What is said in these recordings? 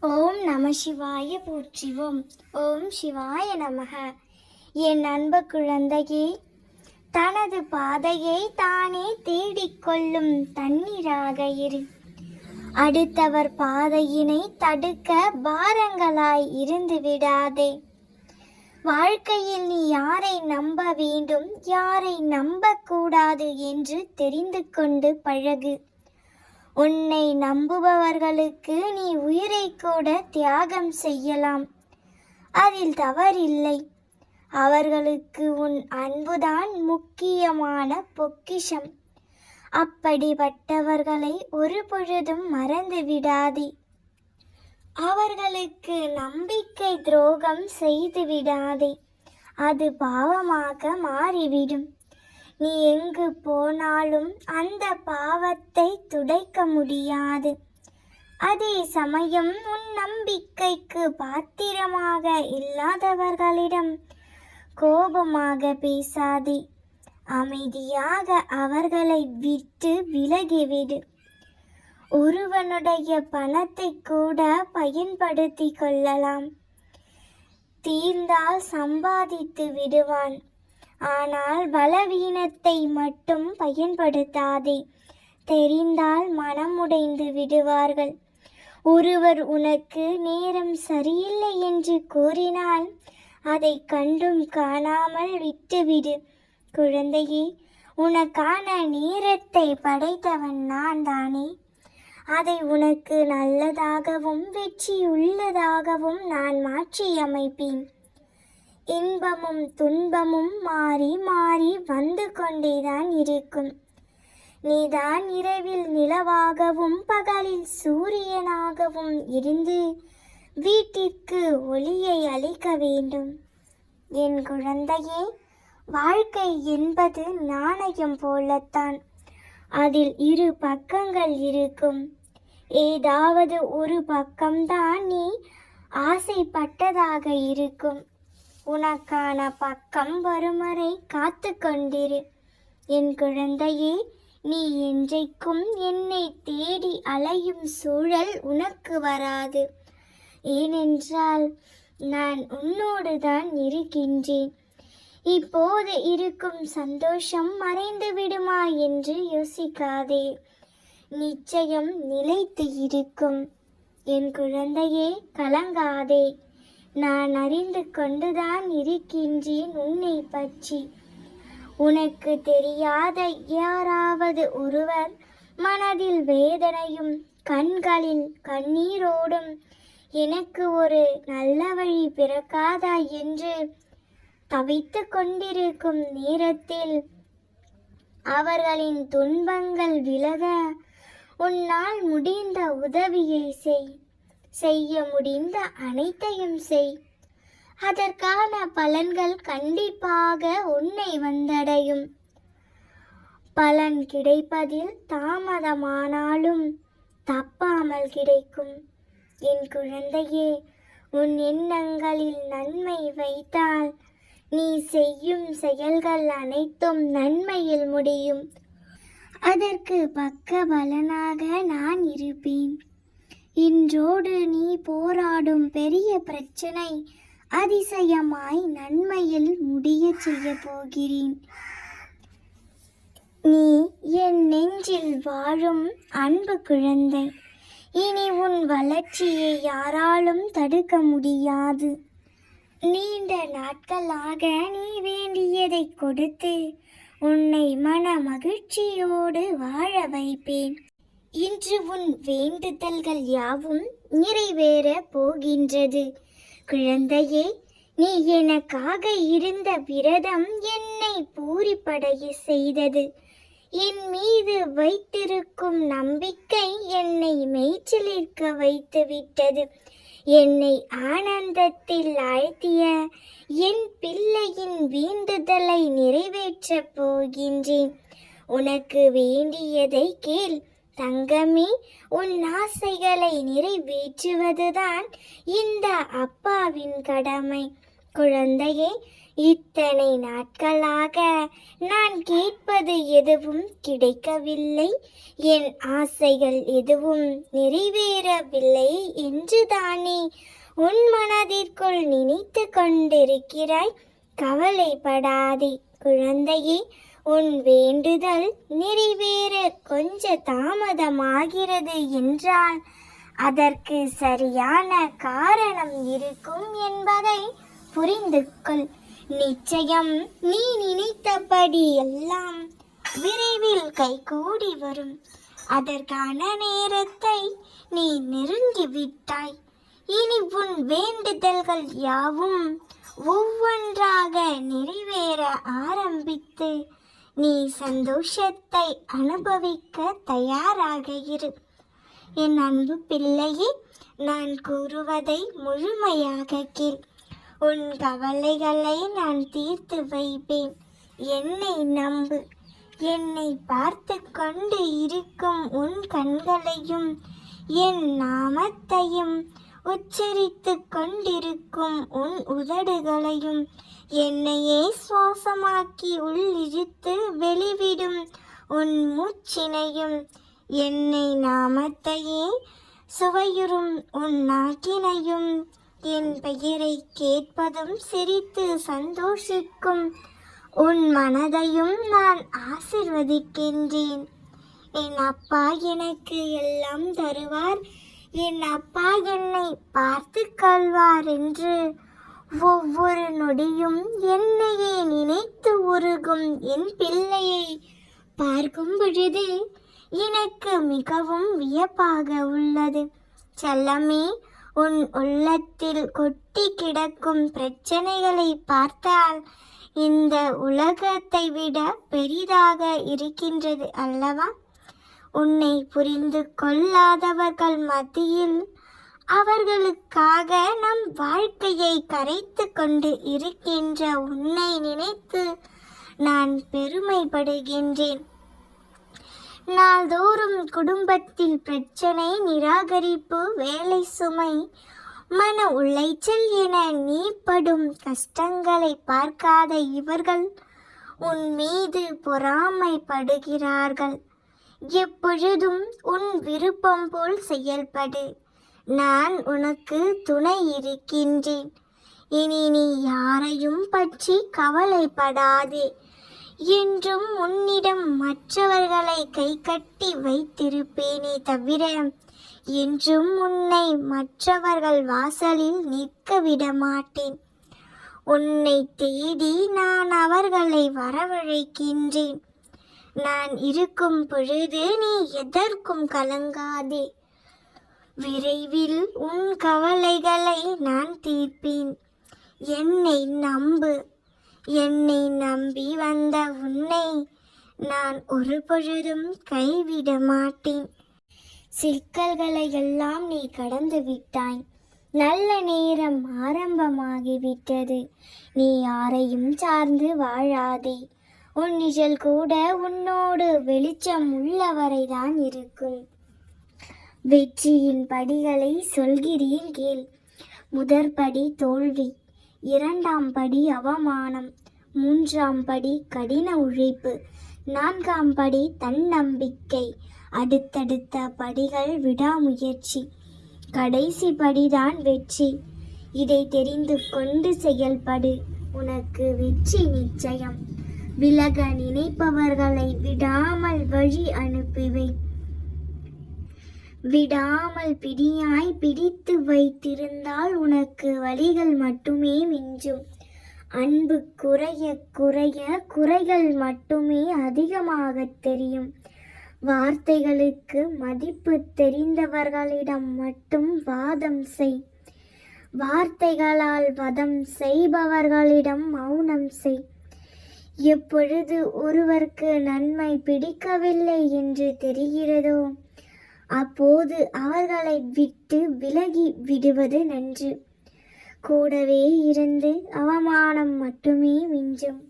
ஓம் நம சிவாய போற்றிவோம். ஓம் சிவாய நமக. என் அன்பு குழந்தையே தனது பாதையை தானே தேடிக்கொள்ளும் தண்ணீராக இரு. அடுத்தவர் பாதையினை தடுக்க பாரங்களாய் இருந்து விடாதே. வாழ்க்கையில் நீ யாரை நம்ப வேண்டும் யாரை நம்பக்கூடாது என்று தெரிந்து கொண்டு பழகு. உன்னை நம்புபவர்களுக்கு நீ உயிரை கூட தியாகம் செய்யலாம். அதில் தவறில்லை. அவர்களுக்கு உன் அன்புதான் முக்கியமான பொக்கிஷம். அப்படிப்பட்டவர்களை ஒரு பொழுதும் மறந்து விடாதே. அவர்களுக்கு நம்பிக்கை துரோகம் செய்து விடாதே. அது பாவமாக மாறிவிடும். நீ எங்கு போனாலும் அந்த பாவத்தை துடைக்க முடியாது. அதே சமயம் உன் நம்பிக்கைக்கு பாத்திரமாக இல்லாதவர்களிடம் கோபமாக பேசாதே. அமைதியாக அவர்களை விட்டு விலகிவிடு ஒருவனுடைய பணத்தை கூட பயன்படுத்தி கொள்ளலாம். தீர்ந்தால் சம்பாதித்து விடுவான். ஆனால் பலவீனத்தை மட்டும் பயன்படுத்தாதே. தெரிந்தால் மனமுடைந்து விடுவார்கள். ஒருவர் உனக்கு நேரம் சரியில்லை என்று கூறினால் அதை கண்டும் காணாமல் விட்டுவிடு. குழந்தையே உனக்கான நேரத்தை படைத்தவன் நான் தானே. அதை உனக்கு நல்லதாகவும் வெற்றியுள்ளதாகவும் நான் மாற்றி அமைப்பேன் இன்பமும் துன்பமும் மாறி மாறி வந்து கொண்டேதான் இருக்கும். நீதான் இரவில் நிலவாகவும் பகலில் சூரியனாகவும் இருந்து வீட்டிற்கு ஒளியை அளிக்க வேண்டும். என் குழந்தையே வாழ்க்கை என்பது நாணயம் போலத்தான். அதில் இரு பக்கங்கள் இருக்கும். ஏதாவது ஒரு பக்கம்தான் நீ ஆசைப்பட்டதாக இருக்கும். உனக்கான பக்கம் வருமறை காத்து கொண்டிரு. என் குழந்தையே நீ என்றைக்கும் என்னை தேடி அலையும் சூழல் உனக்கு வராது. ஏனென்றால் நான் உன்னோடு தான் இருக்கின்றேன். இப்போது இருக்கும் சந்தோஷம் மறைந்து விடுமா என்று யோசிக்காதே. நிச்சயம் நிலைத்து இருக்கும். என் குழந்தையே கலங்காதே. நான் அறிந்து கொண்டுதான் இருக்கின்றேன் உன்னை பற்றி. உனக்கு தெரியாத யாராவது ஒருவர் மனதில் வேதனையும் கண்களில் கண்ணீரோடும் எனக்கு ஒரு நல்ல வழி பிறக்காதா என்று தவித்து கொண்டிருக்கும் நேரத்தில் அவர்களின் துன்பங்கள் விலக உன்னால் முடிந்த உதவியை செய். செய்ய முடிந்த அனைத்தையும் செய். அதற்கான பலன்கள் கண்டிப்பாக உன்னை வந்தடையும். பலன் கிடைப்பதில் தாமதமானாலும் தப்பாமல் கிடைக்கும். என் குழந்தையே உன் எண்ணங்களில் நன்மை வைத்தால் நீ செய்யும் செயல்கள் அனைத்தும் நன்மையில் முடியும். அதற்கு பக்க பலனாக நான் இருப்பேன். இன்றோடு நீ போராடும் பெரிய பிரச்சனை அதிசயமாய் நன்மையில் முடியச் செய்ய போகிறேன். நீ என் நெஞ்சில் வாழும் அன்பு குழந்தை. இனி உன் வளர்ச்சியை யாராலும் தடுக்க முடியாது. நீண்ட நாட்களாக நீ வேண்டியதை கொடுத்து உன்னை மன மகிழ்ச்சியோடு வாழ வைப்பேன். இன்று உன் வேண்டுதல்கள் யாவும் நிறைவேற போகின்றது. குழந்தையே நீ எனக்காக இருந்த விரதம் என்னை பூரிப்படைய செய்தது. என் மீது வைத்திருக்கும் நம்பிக்கை என்னை மேய்ச்சலிற்க வைத்து விட்டது. என்னை ஆனந்தத்தில் ஆழ்த்திய என் பிள்ளையின் வேண்டுதலை நிறைவேற்றப் போகின்றேன். உனக்கு வேண்டியதை கேள். தங்கமே உன் ஆசைகளை நிறைவேற்றுவதுதான் இந்த அப்பாவின் கடமை. குழந்தையே இத்தனை நாட்களாக நான் கேட்பது எதுவும் கிடைக்கவில்லை. என் ஆசைகள் எதுவும் நிறைவேறவில்லை என்றுதானே உன் மனதிற்குள் நினைத்து கொண்டிருக்கிறாய். கவலைப்படாதே குழந்தையே உன் வேண்டுதல் நிறைவேற கொஞ்ச தாமதமாகிறது என்றால் அதற்கு சரியான காரணம் இருக்கும் என்பதை புரிந்து கொள். நிச்சயம் நீ நினைத்தபடி எல்லாம் விரைவில் கைகூடி வரும். அதற்கான நேரத்தை நீ நெருங்கி விட்டாய் இனி உன் வேண்டுதல்கள் யாவும் ஒவ்வொன்றாக நிறைவேற ஆரம்பித்து நீ சந்தோஷத்தை அனுபவிக்க தயாராக இரு. என் அன்பு பிள்ளையே நான் கூறுவதை முழுமையாக கேள். உன் கவலைகளை நான் தீர்த்து வைப்பேன். என்னை நம்பு. என்னை பார்த்து கொண்டு இருக்கும் உன் கண்களையும் என் நாமத்தையும் உச்சரித்து கொண்டிருக்கும் உன் உதடுகளையும் என்னையே சுவாசமாக்கி உள்ளிழுத்து வெளிவிடும் உன் மூச்சினையும் என்னை நாமத்தையே சுவையுறும் உன் நாட்டினையும் என் பெயரை கேட்பதும் சிரித்து சந்தோஷிக்கும் உன் மனதையும் நான் ஆசிர்வதிக்கின்றேன். என் அப்பா எனக்கு எல்லாம் தருவார். என் அப்பா என்னை பார்த்து கொள்வார் என்று ஒவ்வொரு நொடியும் என்னையே நினைத்து உருகும் என் பிள்ளையை பார்க்கும் பொழுது எனக்கு மிகவும் வியப்பாக உள்ளது. செல்லமே உன் உள்ளத்தில் கொட்டி கிடக்கும் பிரச்சனைகளை பார்த்தால் இந்த உலகத்தை விட பெரிதாக இருக்கின்றது அல்லவா? உன்னை புரிந்து கொள்ளாதவர்கள் மத்தியில் அவர்களுக்காக நம் வாழ்க்கையை கரைத்து கொண்டு இருக்கின்ற உன்னை நினைத்து நான் பெருமைப்படுகின்றேன். நாள்தோறும் குடும்பத்தில் பிரச்சனை நிராகரிப்பு வேலை சுமை மன உளைச்சல் என நீ படும் கஷ்டங்களை பார்க்காத இவர்கள் உன் மீது பொறாமைப்படுகிறார்கள். எப்பொழுதும் உன் விருப்பம் போல் செயல்படு. நான் உனக்கு துணை இருக்கின்றேன். இனி நீ யாரையும் பற்றி கவலைப்படாதே. என்றும் உன்னிடம் மற்றவர்களை கை கட்டி வைத்திருப்பேனே தவிர என்றும் உன்னை மற்றவர்கள் வாசலில் நிற்க விட மாட்டேன் உன்னை தேடி நான் அவர்களை வரவழைக்கின்றேன். நான் இருக்கும் பொழுது நீ எதற்கும் கலங்காதே. விரைவில் உன் கவலைகளை நான் தீர்ப்பேன். என்னை நம்பு. என்னை நம்பி வந்த உன்னை நான் ஒரு பொழுதும் கைவிட மாட்டேன். சிக்கல்களை எல்லாம் நீ கடந்து விட்டாய். நல்ல நேரம் ஆரம்பமாகிவிட்டது. நீ யாரையும் சார்ந்து வாழாதே. உன் நிழல் கூட உன்னோடு வெளிச்சம் உள்ளவரைதான் இருக்கும். வெற்றியின் படிகளை சொல்கிறீர் கேள். முதற்படி தோல்வி இரண்டாம் படி அவமானம் மூன்றாம் படி கடின உழைப்பு நான்காம் படி தன்னம்பிக்கை அடுத்தடுத்த படிகள் விடாமுயற்சி கடைசி படிதான் வெற்றி. இதை தெரிந்து கொண்டு செயல்படு உனக்கு வெற்றி நிச்சயம். விலக நினைப்பவர்களை விடாமல் வழி அனுப்புவை. விடாமல் பிடியாய் பிடித்து வைத்திருந்தால் உனக்கு வழிகள் மட்டுமே மிஞ்சும். அன்பு குறைய குறைய குறைகள் மட்டுமே அதிகமாகத் தெரியும். வார்த்தைகளுக்கு மதிப்பு தெரிந்தவர்களிடம் மட்டும் வாதம் செய். வார்த்தைகளால் வதம் செய்பவர்களிடம் மௌனம் செய். எப்பொழுது ஒருவருக்கு நன்மை பிடிக்கவில்லை என்று தெரிகிறதோ அப்போது அவர்களை விட்டு விலகி விடுவது நன்று. கூடவே இருந்து அவமானம் மட்டுமே மிஞ்சும்.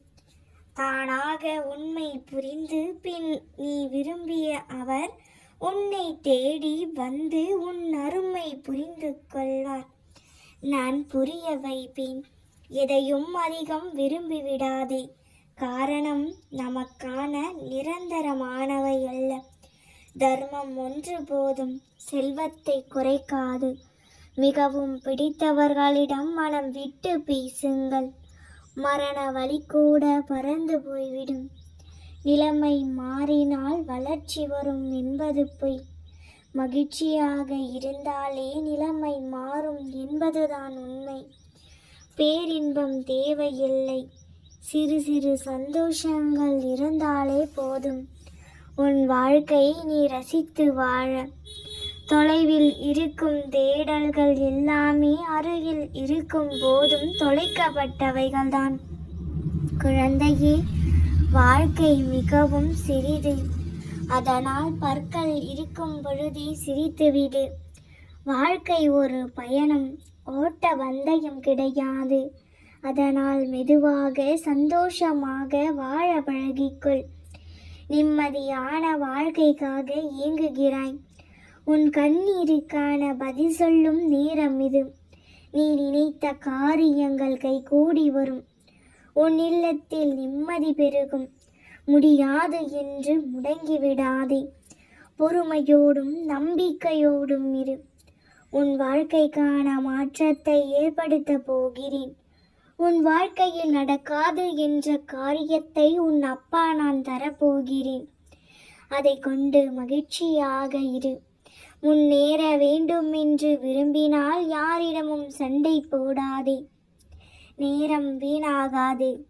தானாக உண்மை புரிந்து பின் நீ விரும்பிய அவர் உன்னை தேடி வந்து உன் அருமை புரிந்து கொள்வார். நான் புரிய வைப்பேன் எதையும் அதிகம் விரும்பிவிடாதே. காரணம் நமக்கான நிரந்தரமானவை அல்ல. தர்மம் ஒன்று போதும் செல்வத்தை குறைக்காது. மிகவும் பிடித்தவர்களிடம் மனம் விட்டு பேசுங்கள் மரண வழி கூட பறந்து போய்விடும். நிலைமை மாறினால் வளர்ச்சி வரும் என்பது பொய். மகிழ்ச்சியாக இருந்தாலே நிலைமை மாறும் என்பதுதான் உண்மை. பேரின்பம் தேவையில்லை. சிறு சிறு சந்தோஷங்கள் இருந்தாலே போதும். உன் வாழ்க்கையை நீ ரசித்து வாழ. தொலைவில் இருக்கும் தேடல்கள் எல்லாமே அருகில் இருக்கும் போதும் தொலைக்கப்பட்டவைகள்தான். குழந்தையே வாழ்க்கை மிகவும் சிறிது. அதனால் பற்கள் இருக்கும் பொழுதே சிரித்துவிடு வாழ்க்கை ஒரு பயணம் ஓட்ட பந்தயம் கிடையாது. அதனால் மெதுவாக சந்தோஷமாக வாழ பழகிக்கொள். நிம்மதியான வாழ்க்கைக்காக இயங்குகிறாய். உன் கண்ணீருக்கான பதில் சொல்லும் நேரம் இது. நீ நினைத்த காரியங்கள் கைகூடி வரும். உன் இல்லத்தில் நிம்மதி பெருகும். முடியாது என்று முடங்கிவிடாதே. பொறுமையோடும் நம்பிக்கையோடும் இரு. உன் வாழ்க்கைக்கான மாற்றத்தை ஏற்படுத்த போகிறேன். உன் வாழ்க்கையில் நடக்காது என்ற காரியத்தை உன் அப்பா நான் தரப்போகிறேன். அதை கொண்டு மகிழ்ச்சியாக இரு. முன்னேற வேண்டும் என்று விரும்பினால் யாரிடமும் சண்டை போடாதே. நேரம் வீணாகாது.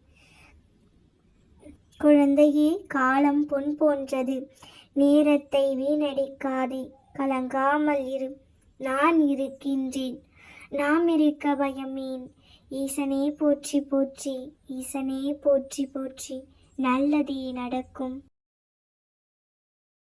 குழந்தையே காலம் பொன் போன்றது. நேரத்தை வீணடிக்காதே. கலங்காமல் இரு. நான் இருக்கின்றேன். நாம் இருக்க பயமேன். ஈசனே போற்றி போற்றி ஈசனே போற்றி போற்றி. நல்லதே நடக்கும்.